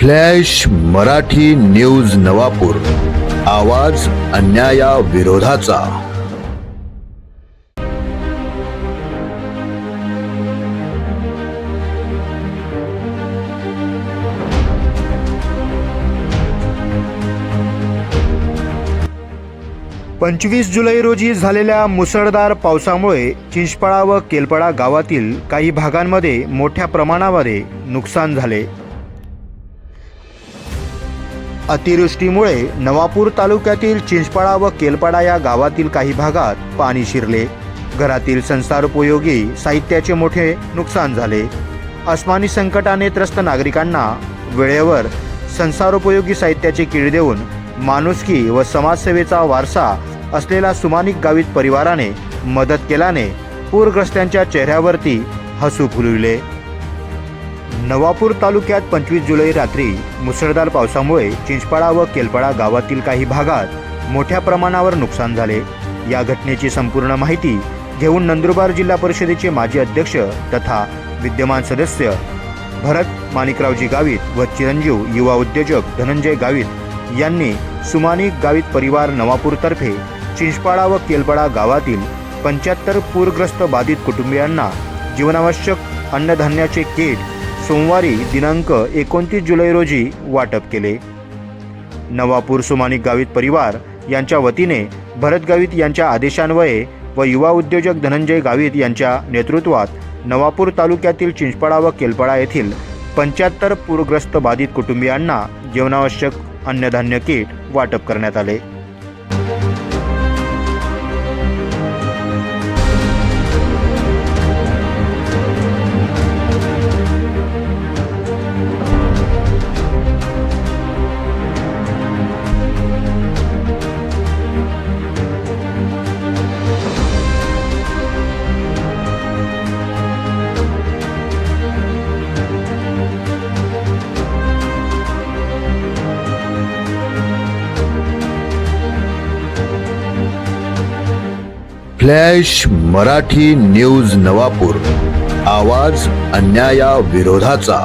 Flash Marathi news Navapur. आवाज अन्याया विरोधाचा. पंचवीस जुलै रोजी झालेल्या मुसळधार पावसामुळे चिंचपळा व केलपडा गावातील काही भागांमध्ये मोठ्या प्रमाणामध्ये नुकसान झाले. अतिवृष्टीमुळे नवापूर तालुक्यातील चिंचपाडा व केलपाडा या गावातील काही भागात पाणी शिरले. घरातील संसारोपयोगी साहित्याचे मोठे नुकसान झाले. अस्मानी संकटाने त्रस्त नागरिकांना वेळेवर संसारोपयोगी साहित्याची कीड देऊन माणुसकी व समाजसेवेचा वारसा असलेला सुमानिक गावित परिवाराने मदत केल्याने पूरग्रस्तांच्या चेहऱ्यावरती हसू फुलविले. नवापूर तालुक्यात पंचवीस जुलै रात्री मुसळधार पावसामुळे चिंचपाडा व केलपाडा गावातील काही भागात मोठ्या प्रमाणावर नुकसान झाले. या घटनेची संपूर्ण माहिती घेऊन नंदुरबार जिल्हा परिषदेचे माजी अध्यक्ष तथा विद्यमान सदस्य भरत माणिकरावजी गावित व चिरंजीव युवा उद्योजक धनंजय गावित यांनी सुमानिक गावित परिवार नवापूरतर्फे चिंचपाडा व केलपाडा गावातील पंच्याहत्तर पूरग्रस्त बाधित कुटुंबियांना जीवनावश्यक अन्नधान्याचे किट सोमवारी दिनांक एकोणतीस जुलै रोजी वाटप केले. नवापूर सुमानिक गावित परिवार यांच्या वतीने भरत गावित यांच्या आदेशान्वये व युवा उद्योजक धनंजय गावित यांच्या नेतृत्वात नवापूर तालुक्यातील चिंचपाडा व केलपाडा येथील पंच्याहत्तर पूरग्रस्त बाधित कुटुंबियांना जीवनावश्यक अन्नधान्य किट वाटप करण्यात आले. Flash Marathi news Navapur. आवाज अन्याया विरोधाचा